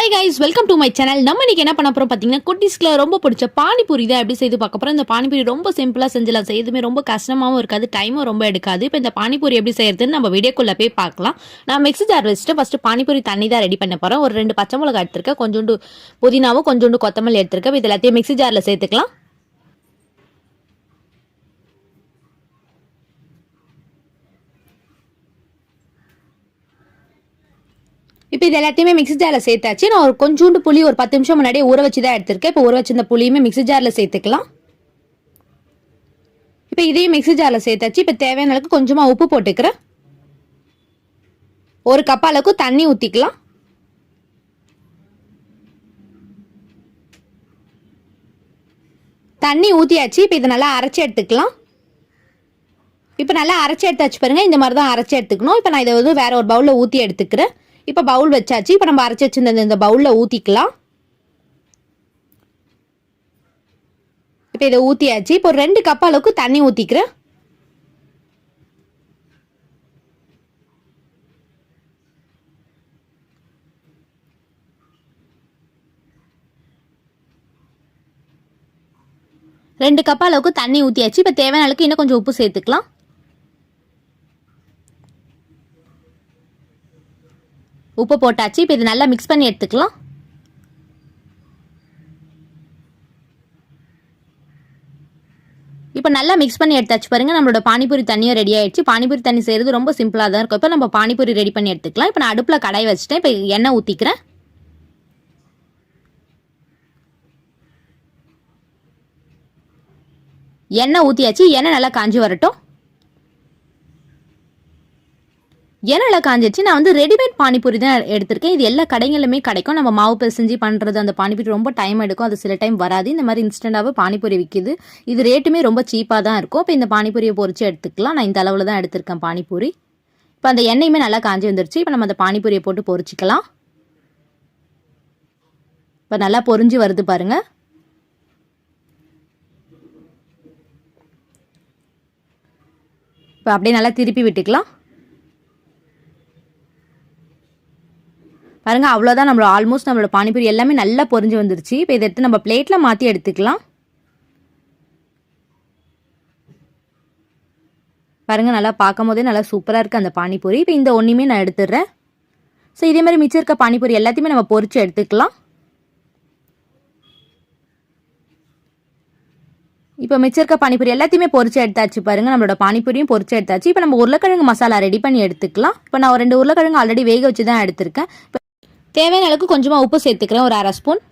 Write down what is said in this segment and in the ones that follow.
Hi guys welcome to my channel நம்ம இன்னைக்கு என்ன பண்ண போகிறோம் பார்த்தீங்கன்னா குட்டிஸ்கில் ரொம்ப பிடிச்ச பானிபூரி தான் எப்படி செய்து பார்க்க போகிறோம் இந்த பானிபூரி ரொம்ப சிம்பிளாக செஞ்சலாம். செய்யுதுமே ரொம்ப கஷ்டமாகவும் இருக்காது டைமும் ரொம்ப எடுக்காது. இப்போ இந்த பானிபூரி எப்படி செய்யறதுன்னு நம்ம வீடியோக்குள்ளே போய் பார்க்கலாம். நான் மிக்ஸி ஜார் வச்சுட்டு ஃபஸ்ட்டு பானிபூரி தண்ணி தான் ரெடி பண்ண போகிறேன் ஒரு ரெண்டு பச்சை மிளகா எடுத்துருக்கேன். கொஞ்சோண்டு புதினாவும் கொஞ்சோண்டு கொத்தமல்லி இப்போ இது எல்லாத்தையும் மிக்ஸி ஜாரில் சேர்த்துக்கலாம். இப்போ இது எல்லாத்தையுமே மிக்ஸி ஜாரில் சேர்த்தாச்சு. நான் ஒரு கொஞ்சோண்டு புளி ஒரு பத்து நிமிஷம் முன்னாடியே ஊற வச்சு தான் எடுத்திருக்கேன். இப்போ ஊற வச்சிருந்த புளியுமே மிக்ஸி ஜாரில் சேர்த்துக்கலாம். இப்போ இதையும் மிக்ஸி ஜாரில் சேர்த்தாச்சு. இப்போ தேவையான அளவுக்கு கொஞ்சமாக உப்பு போட்டுக்கிறேன். ஒரு கப் அளவுக்கு தண்ணி ஊற்றிக்கலாம் தண்ணி ஊற்றியாச்சு இப்போ இதை நல்லா அரைச்சி எடுத்துக்கலாம். இப்போ நல்லா அரைச்சி எடுத்தாச்சு பாருங்கள் இந்த மாதிரி தான் அரைச்சி எடுத்துக்கணும். இப்போ நான் இதை வந்து வேறு ஒரு பவுலில் ஊற்றி எடுத்துக்கிறேன். இப்போ பவுல் வச்சாச்சு. இப்போ நம்ம அரைச்சி வச்சிருந்த இந்த பவுலில் ஊற்றிக்கலாம் இப்போ இதை ஊற்றியாச்சு இப்போ ரெண்டு கப் அளவுக்கு தண்ணி ஊற்றிக்கிறேன் ரெண்டு கப் அளவுக்கு தண்ணி ஊற்றியாச்சு இப்போ தேவையான அளவுக்கு இன்னும் கொஞ்சம் உப்பு சேர்த்துக்கலாம். உப்பு போட்டாச்சு இப்போ இது நல்லா மிக்ஸ் பண்ணி எடுத்துக்கலாம். இப்போ நல்லா மிக்ஸ் பண்ணி எடுத்தாச்சு பாருங்கள் நம்மளோட பானிபூரி தண்ணியும் ரெடி ஆயிடுச்சு. பானிபூரி தண்ணி செய்கிறது ரொம்ப சிம்பிளாக தான் இருக்கும். இப்போ நம்ம பானிபூரி ரெடி பண்ணி எடுத்துக்கலாம். இப்போ நான் அடுப்பில் கடாய் வச்சுட்டேன். இப்போ எண்ணெய் ஊற்றிக்கிறேன் எண்ணெய் ஊற்றியாச்சு எண்ணெய் நல்லா காஞ்சி வரட்டும். எண்ணெய் காஞ்சிச்சு நான் வந்து ரெடிமேட் பானிபூரி தான் எடுத்திருக்கேன். இது எல்லா கடைகளுமே கிடைக்கும். நம்ம மாவு பிசைஞ்சு பண்ணுறது அந்த பானிபூரி ரொம்ப டைம் எடுக்கும். அது சில டைம் வராது. இந்த மாதிரி இன்ஸ்டண்ட்டாகவே பானிபூரி விற்கிது இது ரேட்டுமே ரொம்ப சீப்பாக தான் இருக்கும். இப்போ இந்த பானிபூரியை பொறிச்சு எடுத்துக்கலாம். நான் இந்த அளவில் தான் எடுத்திருக்கேன் பானிபூரி. இப்போ அந்த எண்ணெயுமே நல்லா காஞ்சி வந்துருச்சு. இப்போ நம்ம அந்த பானிபூரியை போட்டு பொரிச்சிக்கலாம் இப்போ நல்லா பொரிஞ்சு வருது பாருங்கள் இப்போ அப்படியே நல்லா திருப்பி விட்டுக்கலாம். பாருங்க அவ்வளோதான் நம்மளோட ஆல்மோஸ்ட் நம்மளோட பானிபூரி எல்லாமே நல்லா பொரிஞ்சு வந்துருச்சு. இப்போ இதை எடுத்து நம்ம பிளேட்டில் மாற்றி எடுத்துக்கலாம். பாருங்க நல்லா பார்க்கும் போதே நல்லா சூப்பராக இருக்குது அந்த பானிபூரி. இப்போ இந்த ஒன்றுமே நான் எடுத்துடுறேன். ஸோ இதே மாதிரி மிச்சம் இருக்க பானிபூரி எல்லாத்தையுமே நம்ம பொரிச்சு எடுத்துக்கலாம். இப்போ மிச்சம் இருக்க பானிபூரி எல்லாத்தையுமே பொறிச்சு எடுத்தாச்சு பாருங்க நம்மளோட பானிபூரியும் பொறிச்சு எடுத்தாச்சு. இப்போ நம்ம உருளைக்கிழங்கு மசாலா ரெடி பண்ணி எடுத்துக்கலாம். இப்போ நான் ரெண்டு உருளைக்கிழங்கு ஆல்ரெடி வேக வச்சு தான் எடுத்திருக்கேன். இப்போ தேவையான அளவுக்கு கொஞ்சமாக உப்பு சேர்த்துக்கிறேன். ஒரு அரை ஸ்பூன்.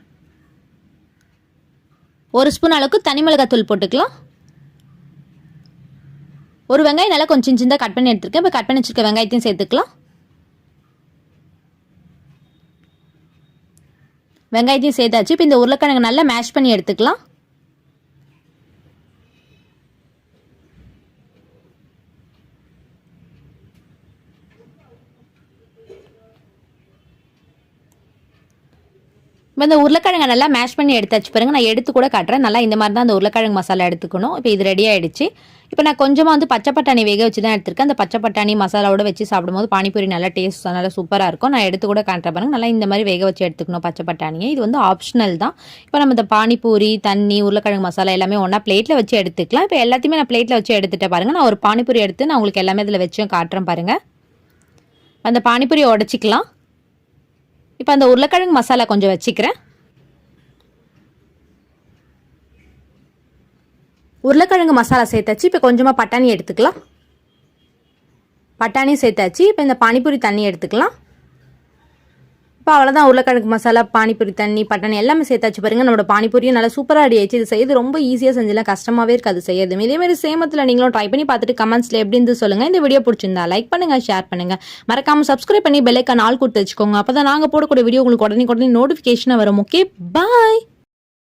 ஒரு ஸ்பூன் அளவுக்கு தனி மிளகாத்தூள் போட்டுக்கலாம். ஒரு வெங்காயம் நல்லா கொஞ்சம் சின்னதாக கட் பண்ணி எடுத்துருக்கேன். இப்போ கட் பண்ணி வச்சுருக்க வெங்காயத்தையும் சேர்த்துக்கலாம். வெங்காயத்தையும் சேர்த்தாச்சு. இப்போ இந்த உருளைக்கிழங்கு நல்லா மேஷ் பண்ணி எடுத்துக்கலாம். இப்போ இந்த உருளைக்கிழங்கை நல்லா மேஷ் பண்ணி எடுத்தாச்சு பாருங்க. நான் எடுத்து கூட காட்டுறேன். நல்லா இந்த மாதிரி தான் அந்த உருளைக்கிழங்கு மசாலா எடுத்துக்கணும். இப்போ இது ரெடி ஆகிடுச்சு இப்போ நான் கொஞ்சமாக வந்து பச்சை பட்டாணி வேக வச்சு தான் எடுத்திருக்கேன். அந்த பச்சை பட்டாணி மசாலாவோட வச்சு சாப்பிடும்போது பானிபூரி நல்லா டேஸ்ட் நல்லா சூப்பராக இருக்கும். நான் எடுத்து கூட காட்டுறேன் பாருங்க. நல்லா இந்த மாதிரி வேக வச்சு எடுத்துக்கணும் பச்சை பட்டாணியை. இது வந்து ஆப்ஷனல் தான். இப்போ நம்ம இந்த பானிபூரி தண்ணி உருளைக்கிழங்கு மசாலா எல்லாமே ஒன்றா பிளேட்டில் வச்சு எடுத்துக்கலாம். இப்போ எல்லாத்தையுமே நான் பிளேட்டில் வச்சு எடுத்துட்டேன் பாருங்கள் நான் ஒரு பானிபூரி எடுத்து நான் உங்களுக்கு எல்லாமே இதில் வச்சும் காட்டுறேன் பாருங்கள் அந்த பானிபூரியை உடச்சிக்கலாம். இப்போ அந்த உருளைக்கிழங்கு மசாலா கொஞ்சம் வச்சுக்கிறேன். உருளைக்கிழங்கு மசாலா சேர்த்தாச்சு. இப்போ கொஞ்சமாக பட்டாணி எடுத்துக்கலாம். பட்டாணியும் சேர்த்தாச்சு. இப்போ இந்த பானிபூரி தண்ணி எடுத்துக்கலாம். இப்போ அவ்வளோதான் உருளைக்கிழங்கு மசாலா பானிபூரி தண்ணி பட்டாணி எல்லாமே சேர்த்தாச்சு பாருங்க. நம்மளோட பானிபூரியும் நல்லா சூப்பராக ரெடி ஆயிடுச்சு. இது செய்யுது ரொம்ப ஈஸியாக செஞ்சலாம் கஷ்டமாகவே இருக்காது செய்யறது இதே மாதிரி சேமத்தில் நீங்களும் ட்ரை பண்ணி பார்த்துட்டு கமெண்ட்ஸில் எப்படி இருந்து சொல்லுங்கள் இந்த வீடியோ பிடிச்சிருந்தா லைக் பண்ணுங்கள் ஷேர் பண்ணுங்கள் மறக்காமல் சப்ஸ்கிரைப் பண்ணி பெல்லைக்கான் ஆள் கொடுத்து வச்சுக்கோங்க. அப்போ தான் நாங்கள் போடக்கூடிய வீடியோ உங்களுக்கு உடனே உடனே நோட்டிஃபிகேஷனாக வரும். Okay bye